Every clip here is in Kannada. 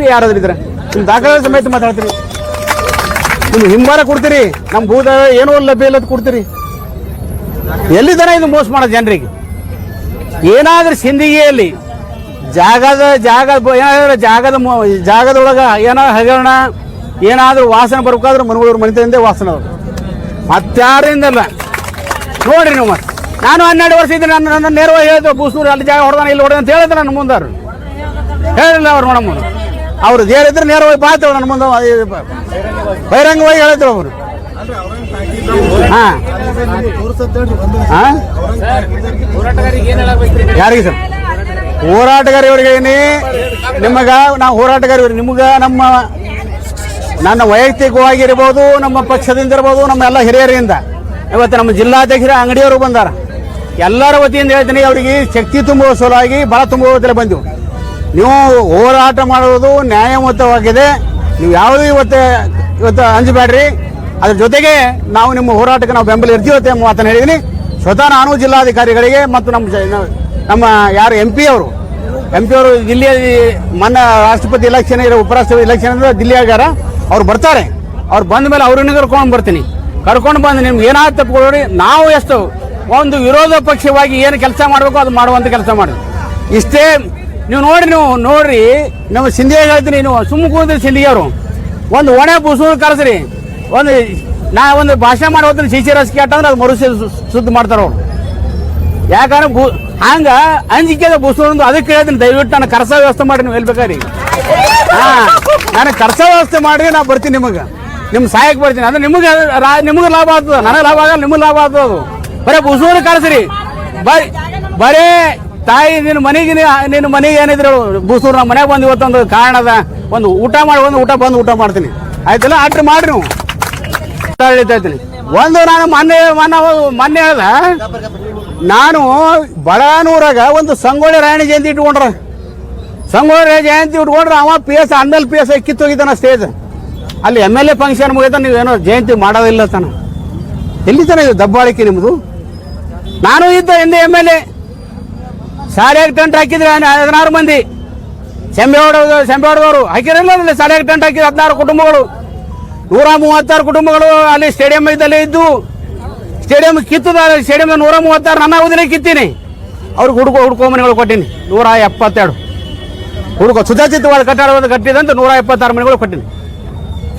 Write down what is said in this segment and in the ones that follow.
ಹೇಳ್ರಿ ಯಾರಾದ್ರೂ ಇದ್ರೆ. ನಿಮ್ಮ ದಾಖಲೆ ಸಮೇತ ಮಾತಾಡ್ತೀರಿ. ನಿಮ್ಗೆ ಹಿಂಬಾರ ಕೊಡ್ತೀರಿ. ನಮ್ಮ ಭೂದ ಏನೋ ಲಭ್ಯ ಇಲ್ಲದ ಕೊಡ್ತೀರಿ. ಎಲ್ಲಿದ್ದಾನೆ ಇದು ಮೋಸ ಮಾಡೋ ಜನರಿಗೆ? ಏನಾದ್ರೂ ಸಿಂದಿಗೆಯಲ್ಲಿ ಜಾಗದ ಜಾಗ ಏನಾದ್ರೆ ಜಾಗದ ಜಾಗದೊಳಗ ಏನಾದ್ರು ಹಗರಣ, ಏನಾದ್ರೂ ವಾಸನೆ ಬರ್ಬೇಕಾದ್ರೆ ಮನಗಳೂರು ಮನಿತದಿಂದ ವಾಸನೆ ಅವರು. ಮತ್ತಾರಿಂದಲ್ಲ ನೋಡ್ರಿ ನೀವು ನಾನು ಹನ್ನೆರಡು ವರ್ಷ ಇದ್ದೀನಿ ನನ್ನ ನನ್ನ ನೇರವಾಗಿ ಹೇಳ್ತೇವೆ. ಬೂಸೂರು ಅಲ್ಲಿ ಜಾಗ ಹೊಡೆದಾನ, ಇಲ್ಲಿ ಹೊಡೆದ ಅಂತ ಹೇಳಿದ್ರೆ ನನ್ನ ಮುಂದಾರು. ಹೇಳಿಲ್ಲ ಅವ್ರು ನೋಡಮ್ಮ ಅವ್ರು ಹೇಳಿದ್ರೆ ನೇರವಾಗಿ ಬಾತೇವ್ ನನ್ನ ಮುಂದೆ ಬಹಿರಂಗವಾಗಿ ಹೇಳಿದ್ರು ಅವರು. ಹಾಂ. ಹಾಂ? ಯಾರಿಗೆ ಸರ್? ಹೋರಾಟಗಾರಿಯವ್ರಿಗೆ ಏನಿ ನಿಮಗ, ನಾವು ಹೋರಾಟಗಾರ ನಿಮ್ಗೆ ನಮ್ಮ ನನ್ನ ವೈಯಕ್ತಿಕವಾಗಿರ್ಬೋದು, ನಮ್ಮ ಪಕ್ಷದಿಂದ ಇರ್ಬೋದು, ನಮ್ಮ ಎಲ್ಲ ಹಿರಿಯರಿಂದ. ಇವತ್ತು ನಮ್ಮ ಜಿಲ್ಲಾಧ್ಯಕ್ಷರ ಅಂಗಡಿಯವರು ಬಂದಾರ. ಎಲ್ಲರ ವತಿಯಿಂದ ಹೇಳ್ತೀನಿ, ಅವರಿಗೆ ಶಕ್ತಿ ತುಂಬುವ ಸಲುವಾಗಿ ಬಲ ತುಂಬುವ ಬಂದೆವು. ನೀವು ಹೋರಾಟ ಮಾಡುವುದು ನ್ಯಾಯಯುತವಾಗಿದೆ ನೀವು ಯಾವುದೂ ಇವತ್ತು ಇವತ್ತು ಅಂಜಬೇಡ್ರಿ ಅದ್ರ ಜೊತೆಗೆ ನಾವು ನಿಮ್ಮ ಹೋರಾಟಕ್ಕೆ ನಾವು ಬೆಂಬಲ ಇರ್ತೀವಿ ಅಂತ ಮಾತನ್ನು ಹೇಳಿದ್ದೀನಿ. ಸ್ವತಃ ನಾನು ಜಿಲ್ಲಾಧಿಕಾರಿಗಳಿಗೆ ಮತ್ತು ನಮ್ಮ ನಮ್ಮ ಯಾರು ಎಂ ಪಿ ಅವರು, ಎಂ ಪಿ ಅವರು ದಿಲ್ಲಿಯಲ್ಲಿ ಮನ್ನ ರಾಷ್ಟ್ರಪತಿ ಎಲೆಕ್ಷನ್ ಇರೋ ಉಪರಾಷ್ಟ್ರಪತಿ ಎಲೆಕ್ಷನ್ ಅಂದ್ರೆ ದಿಲ್ಲಿ ಆಗ್ಯಾರ ಅವ್ರು ಬರ್ತಾರೆ. ಅವ್ರು ಬಂದ ಮೇಲೆ ಅವ್ರನ್ನ ಕರ್ಕೊಂಡು ಬರ್ತೀನಿ. ಕರ್ಕೊಂಡು ಬಂದು ನಿಮ್ಗೆ ಏನಾದ್ರು ತಪ್ಪಿಕೊಳ್ಳಿ ನಾವು ಎಷ್ಟು ಒಂದು ವಿರೋಧ ಪಕ್ಷವಾಗಿ ಏನು ಕೆಲಸ ಮಾಡಬೇಕು ಅದು ಮಾಡುವಂಥ ಕೆಲಸ ಮಾಡಿ ಇಷ್ಟೇ ನೀವು ನೋಡಿ, ನೀವು ನೋಡ್ರಿ. ನಮ್ಮ ಸಿಂಧಿಗೆ ಹೇಳ್ತೀನಿ, ನೀವು ಸುಮ್ಮ ಕೂತ್ರಿ ಸಿಂಧಿಗೆ ಅವರು. ಒಂದು ಒಣೆ ಬುಸೂರು ಕರೆಸ್ರಿ. ಒಂದು ನಾ ಒಂದು ಭಾಷೆ ಸಿ ಸಿಸಿ ರಸ್ ಅಂದ್ರೆ ಅದು ಮರು ಶುದ್ಧ ಮಾಡ್ತಾರೆ ಅವ್ರು. ಯಾಕಂದ್ರೆ ಬು ಅಂಜಿಕೆ ಅಂಜಿಕೆದ ಬುಸೂರು ಅದಕ್ಕೆ ಹೇಳ್ತೀನಿ, ದಯವಿಟ್ಟು ನಾನು ಕರ್ಸ ವ್ಯವಸ್ಥೆ ಮಾಡಿ ನೀವು ಹೇಳ್ಬೇಕಾರಿ. ಹಾಂ ನಾನು ಕರ್ಸ ವ್ಯವಸ್ಥೆ ಮಾಡಿ ನಾ ಬರ್ತೀನಿ ನಿಮಗೆ. ನಿಮ್ಮ ಸಹಾಯಕ್ಕೆ ಬರ್ತೀನಿ. ಅಂದ್ರೆ ನಿಮಗೆ ರಾ- ನಿಮಗೆ ಲಾಭ ಆಗ್ತದ, ನನಗೆ ಲಾಭ ಆಗಲ್ಲ, ನಿಮಗೆ ಲಾಭ ಆಗ್ತದ ಅದು. ಬರೇ ಬುಸೂರು ಕಳಿಸ್ರಿ ಬರೀ, ಬರೇ ತಾಯಿ ನಿನ್ನ ಮನೆಗೆ ನೀ- ನಿನ್ನ ಮನೆಗೆ ಏನಿದ್ರು ಬೂಸೂರು ನಮ್ಮ ಮನೆಗೆ ಬಂದು ಇವತ್ತೊಂದು ಕಾರಣದ ಒಂದು ಊಟ ಮಾಡಿ, ಒಂದು ಊಟ ಬಂದು ಊಟ ಮಾಡ್ತೀನಿ. ಆಯ್ತಲ್ಲ? ಅಟ್ರ ಮಾಡ್ರಿ ನೀವು. ಒಂದು ನಾನು ಮೊನ್ನೆ ಮೊನ್ನೆ ಮೊನ್ನೆ ಹೇಳ್ದ ನಾನು ಬಳನೂರಾಗ ಒಂದು ಸಂಗೊಳ್ಳಿ ರಾಯಣಿ ಜಯಂತಿ ಇಟ್ಕೊಂಡ್ರ. ಸಂಗೊಳ್ಳಿ ಜಯಂತಿ ಇಟ್ಕೊಂಡ್ರೆ, ಅವ ಪಿ ಎಸ್ ಅಂದಲ್ ಪಿ ಎಸ್ ಕಿತ್ತೋಗಿದ್ದಾನ ಸ್ಟೇಜ್ ಅಲ್ಲಿ ಎಂ ಎಲ್ ಎ ಫಂಕ್ಷನ್ ಮುಗಿದ ನೀವೇನೋ ಜಯಂತಿ ಮಾಡೋದಿಲ್ಲ ತಾನ. ಎಲ್ಲಿ ತನ ಇದು ದಬ್ಬಾಳಿಕೆ ನಿಮ್ಮದು ನಾನು ಇದ್ದ ಹಿಂದೆ ಎಂ ಎಲ್ ಎ ಸಾರಿಯಾಗಿ ಟೆಂಟ್ ಹಾಕಿದ್ರೆ ಹದಿನಾರು ಮಂದಿ. ಸೆಂಬೆ ಹೊಡೆದವರು. ಹಾಕಿರಲಿಲ್ಲ ಸಾರಿಯಾಗಿ ಟೆಂಟ್ ಹಾಕಿದ್ರೆ ಹದಿನಾರು ಕುಟುಂಬಗಳು. ನೂರ ಮೂವತ್ತಾರು ಕುಟುಂಬಗಳು ಅಲ್ಲಿ ಸ್ಟೇಡಿಯಂ ಇದ್ದಲ್ಲೇ ಇದ್ದು, ಸ್ಟೇಡಿಯಂ ಕಿತ್ತದ ಸ್ಟೇಡಿಯಂ ನೂರ ಮೂವತ್ತಾರು ನನ್ನ ಉದಿನ ಕಿತ್ತೀನಿ. ಅವ್ರಿಗೆ ಹುಡುಕೋ ಹುಡುಕೋ ಮನೆಗಳು ಕೊಟ್ಟೀನಿ. ನೂರ ಎಪ್ಪತ್ತೆರಡು. ಹುಡುಕೋ ಸುಧಾಚಿತವಾದ ಕಟ್ಟಡವನ್ನು ಕಟ್ಟಿದಂತ ನೂರ ಎಪ್ಪತ್ತಾರು ಮನೆಗಳು ಕೊಟ್ಟಿನಿ.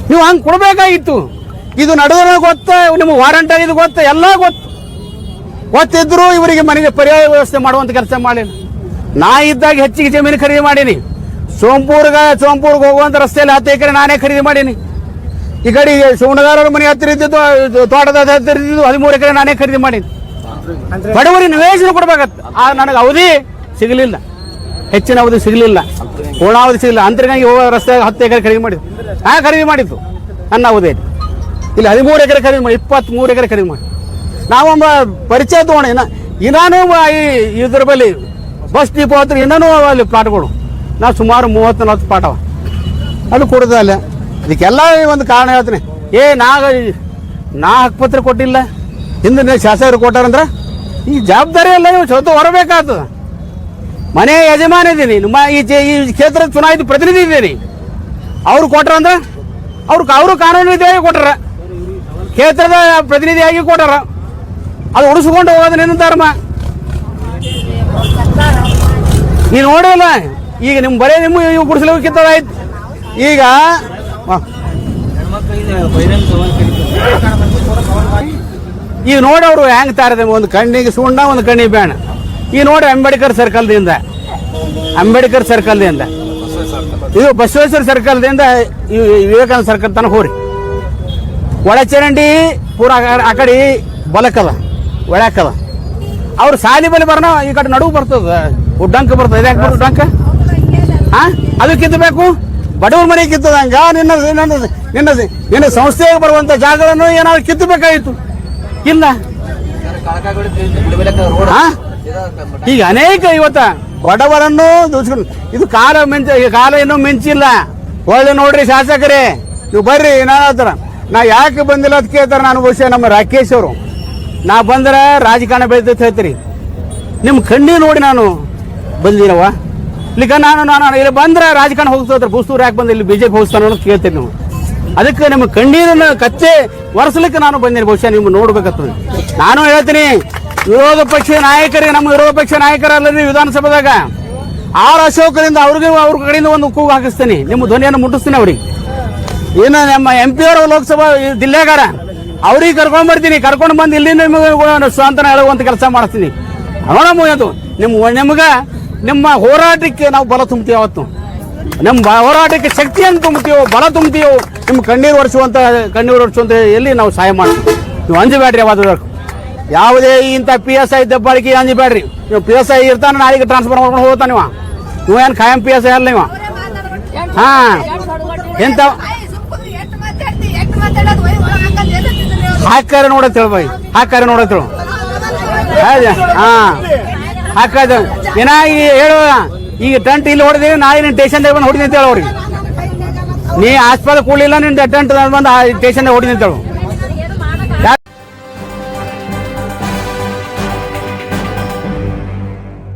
ನೀವು ಹಂಗೆ ಕೊಡಬೇಕಾಗಿತ್ತು. ಇದು ನಡುವೆ ಗೊತ್ತ ನಿಮ್ಮ ವಾರಂಟ್ ಇದು ಗೊತ್ತ, ಎಲ್ಲ ಗೊತ್ತು. ಗೊತ್ತಿದ್ರು ಇವರಿಗೆ ಮನೆಗೆ ಪರ್ಯಾಯ ವ್ಯವಸ್ಥೆ ಮಾಡುವಂತ ಕೆಲಸ ಮಾಡಿಲ್ಲ ನಾ ಇದ್ದಾಗ ಹೆಚ್ಚಿಗೆ ಜಮೀನು ಖರೀದಿ ಮಾಡೀನಿ. ಸೋಂಪೂರ್ಗ, ಸೋಂಪೂರ್ಗೆ ಹೋಗುವಂತ ರಸ್ತೆಯಲ್ಲಿ ಹತ್ತು ಎಕರೆ ನಾನೇ ಖರೀದಿ ಮಾಡೀನಿ. ಈ ಕಡೆ ಶಿವನಗಾರರ ಮನೆ ಹತ್ತಿರ ಇದ್ದಿದ್ದು ಇದು ತೋಟದ ಹತ್ತಿರ ಇದ್ದಿದ್ದು ಹದಿಮೂರು ಎಕರೆ ನಾನೇ ಖರೀದಿ ಮಾಡೀನಿ. ಬಡವರಿಗೆ ನಿವೇಶನ ಕೊಡ್ಬೇಕತ್ತು ಆ, ನನಗೆ ಅವಧಿ ಸಿಗಲಿಲ್ಲ. ಹೆಚ್ಚಿನ ಅವಧಿ ಸಿಗಲಿಲ್ಲ. ಪೂರ್ಣಾವಧಿ ಸಿಗಲಿಲ್ಲ. ಅಂತರಿಗಾಗಿ ಹೋಗೋ ರಸ್ತೆ ಹತ್ತು ಎಕರೆ ಖರೀದಿ ಮಾಡಿದ್ದು. ಹಾ ಖರೀದಿ ಮಾಡಿದ್ದು. ನನ್ನ ಅವಧಿ ಇಲ್ಲಿ ಹದಿಮೂರು ಎಕರೆ ಖರೀದಿ ಮಾಡಿ ಇಪ್ಪತ್ತ್ಮೂರು ಎಕರೆ ಖರೀದಿ ಮಾಡಿ. ನಾವೊಬ್ಬ ಪರಿಚಯ ತಗೋಣ. ಇನ್ನ ಇನ್ನೂ ಈ ಇದ್ರ ಬಳಿ ಬಸ್ ಡಿಪೋ ಹತ್ರ ಇನ್ನೂ ಅಲ್ಲಿ ಪ್ಲಾಟ್ಗಳು ನಾವು ಸುಮಾರು ಮೂವತ್ತು ನಲ್ವತ್ತು ಅವ. ಅದು ಕೊಡೋದಲ್ಲ ಇದಕ್ಕೆಲ್ಲ ಒಂದು ಕಾರಣ ಹೇಳ್ತೀನಿ. ಏ ನಾ ನಾ ಹಕ್ಕುಪತ್ರ ಕೊಟ್ಟಿಲ್ಲ. ಹಿಂದಿನ ಶಾಸಕರು ಕೊಟ್ಟಾರಂದ್ರೆ? ಈ ಜವಾಬ್ದಾರಿ ಎಲ್ಲ ನೀವು ಸ್ವತಃ ಹೊರಬೇಕಾಗ್ತದ ಮನೆ ಯಜಮಾನ ಇದ್ದೀನಿ. ನಿಮ್ಮ ಈ ಈ ಕ್ಷೇತ್ರದ ಚುನಾಯಿತ ಪ್ರತಿನಿಧಿ ಇದ್ದೀನಿ. ಅವ್ರು ಕೊಟ್ರ ಅಂದ್ರೆ ಅವ್ರು ಅವರು ಕಾನೂನು ರೀತಿಯಾಗಿ ಕೊಟ್ಟಾರ ಕ್ಷೇತ್ರದ ಪ್ರತಿನಿಧಿಯಾಗಿ ಕೊಟ್ಟಾರ ಅದು ಉಳಿಸ್ಕೊಂಡು ಹೋಗೋದು ನಿನ್ನ ಧರ್ಮ? ನೀವು ನೋಡಿಲ್ಲ? ಈಗ ನಿಮ್ಮ ಬರೇ ನಿಮ್ಮ ಇವು ಕಿತ್ತದಾಯ್ತು ಈಗ. ಈಗ ನೋಡಿ ಅವರು ಹೆಂಗ್ ತಾರದೆ. ಒಂದು ಕಣ್ಣಿಗೆ ಸುಣ್ಣ, ಒಂದು ಕಣ್ಣಿಗೆ ಬೇಣ. ಈಗ ನೋಡಿ ಅಂಬೇಡ್ಕರ್ ಸರ್ಕಲ್ದಿಂದ. ಅಂಬೇಡ್ಕರ್ ಸರ್ಕಲ್ದಿಂದ. ಇದು ಬಸವೇಶ್ವರ ಸರ್ಕಲ್ದಿಂದ ವಿವೇಕಾನಂದ ಸರ್ಕಲ್ ತನಕ ಹೋರಿ. ಒಳಚರಂಡಿ ಪೂರ ಆ ಕಡೆ- ಆ ಕಡೆ ಅವರು ಸಾಲಿ ಬಲಿ ಬರೋಣ ಈ ಕಡೆ ನಡುವು ಬರ್ತದ. ಉಡ್ಡಂಕ ಬರ್ತದೆ. ಇದ್ಯಾಕೆ ಬರ್ತದೆ ಉಡ್ಡಂಕ? ಹಾ? ಅದು ಕಿತ್ತಬೇಕು? ಬಡವ್ರ ಮನೆ ಕಿತ್ತದಂಗ ನಿನ್ನ ನಿನ್ನ ನಿನ್ನ ನಿನ್ನ ಸಂಸ್ಥೆಗೆ ಬರುವಂತ ಜಾಗಗಳನ್ನು ಏನಾದ್ರು ಕಿತ್ತಬೇಕಾಗಿತ್ತು ಇಲ್ಲ? ಈಗ ಅನೇಕ ಇವತ್ತ ಬಡವರನ್ನು ದೂಸ್ಕೊಂಡು, ಇದು ಕಾಲ ಮಿಂಚ ಕಾಲ ಇನ್ನೂ ಮಿಂಚಿಲ್ಲ. ಒಳ್ಳೆ ನೋಡ್ರಿ ಶಾಸಕರೇ. ನೀವು ಬರ್ರಿ, ನಾನು ನಾ ಯಾಕೆ ಬಂದಿಲ್ಲ ಅಂತ ಕೇಳ್ತಾರೆ. ನಾನು ಬಹುಶಃ ನಮ್ಮ ರಾಕೇಶ್ ಅವರು. ನಾ ಬಂದ್ರೆ ರಾಜಕಾರಣ ಬೆಳೆದೈತೆ ಹೇಳ್ತೀರಿ. ನಿಮ್ಮ ಕಣ್ಣಿ ನೋಡಿ ನಾನು ಬಂದಿನವ ಇಲ್ಲಿಗ ನಾನು ನಾನು ಇಲ್ಲಿ ಬಂದ್ರೆ ರಾಜಕಾರಣ ಹೋಗ್ತದ್ರೆ ಬೂಸ್ತೂರು ಯಾಕೆ ಬಂದ ಇಲ್ಲಿ ಬಿಜೆಪಿ ಹೋಗ್ತಾನೆ ಅಂತ ಕೇಳ್ತೀನಿ ನಾವು ಅದಕ್ಕೆ ನಿಮ್ಮ ಕಣ್ಣೀರನ್ನ ಕಚ್ಚೆ ಒರೆಸ್ಲಿಕ್ಕೆ ನಾನು ಬಂದೇನೆ ಬಹುಶಃ ನಿಮ್ಗೆ ನೋಡ್ಬೇಕಾಗ್ತದೆ. ನಾನು ಹೇಳ್ತೀನಿ, ವಿರೋಧ ಪಕ್ಷ ನಾಯಕರಿಗೆ ನಮ್ಮ ವಿರೋಧ ಪಕ್ಷ ನಾಯಕರಲ್ಲ ವಿಧಾನಸಭೆದಾಗ. ಆರ್ ಅಶೋಕರಿಂದ ಅವ್ರಿಗೆ ಅವ್ರ ಕಡೆಯಿಂದ ಒಂದು ಕೂಗು ಹಾಕಿಸ್ತೀನಿ. ನಿಮ್ಮ ಧ್ವನಿಯನ್ನು ಮುಟ್ಟಿಸ್ತೀನಿ ಅವ್ರಿಗೆ. ಇನ್ನು ನಮ್ಮ ಎಂ ಪಿ ಅವರು ಲೋಕಸಭಾ ಜಿಲ್ಲೆಗಾರ ಅವ್ರಿಗೆ ಕರ್ಕೊಂಡ್ ಬರ್ತೀನಿ. ಕರ್ಕೊಂಡು ಬಂದು ಇಲ್ಲಿ ನಿಮಗೆ ಸ್ವಾಂತನ ಹೇಳುವಂತ ಕೆಲಸ ಮಾಡ್ತೀನಿ ನೋಡಮ್ಮ ಅದು ನಿಮ್ಮ ನಿಮ್ಗ ನಿಮ್ಮ ಹೋರಾಟಕ್ಕೆ ನಾವು ಬಲ ತುಂಬ್ತೀವಿ ಅವತ್ತು. ನಿಮ್ಮ ಹೋರಾಟಕ್ಕೆ ಶಕ್ತಿಯನ್ನು ತುಂಬ್ತೀವೋ ಬಲ ತುಂಬ್ತೀವಿ ನಿಮ್ಮ ಕಣ್ಣೀರು ಒರೆಸುವಂತ ಕಣ್ಣೀರು ಒರೆಸುವಂತ ಎಲ್ಲಿ ನಾವು ಸಹಾಯ ಮಾಡ್ತೀವಿ. ನೀವು ಅಂಜಬೇಡ್ರಿ ಅವಾದ ಯಾವುದೇ ಇಂಥ ಪಿ ಎಸ್ ಐ ದಬ್ಬಾಳಿಕೆ ಅಂಜಬೇಡ್ರಿ ನೀವು ಪಿ ಎಸ್ ಐ ಇರ್ತಾನೆ, ನಾಳೆಗೆ ಟ್ರಾನ್ಸ್ಫರ್ ಮಾಡ್ಕೊಂಡು ಹೋಗ್ತಾನೆ ನೀವು. ನೀವು ಏನು ಖಾಯಂ ಪಿ ಎಸ್ ಐ ಅಲ್ಲ ನೀವು? ಹಾಂ. ಎಂತ ಹಾಕಾರ ನೋಡತ್ ಹೇಳ್ಬೈ ಹಾಕಾರ ನೋಡತ್ ಹೇಳು? ಹಾ. ಹಾಕದ ಏನ ಹೇಳು ಈಗ ಟಂಟ್ ಇಲ್ಲಿ ಹೊಡೆದಿವಿ ನಾಳೆ ನೀನು ಸ್ಟೇಷನ್ ಬಂದು ಹೊಡಿತೀನಿ ಅಂತ ಹೇಳು ಅವ್ರಿಗೆ. ನೀ ಆಸ್ಪತ್ರೆ ಕೂಡಲಿಲ್ಲ ನಿನ್ ಟೆಂಟ್ ಬಂದು ಸ್ಟೇಷನ್ ಹೊಡಿತೀನಿ ಅಂತ ಹೇಳು.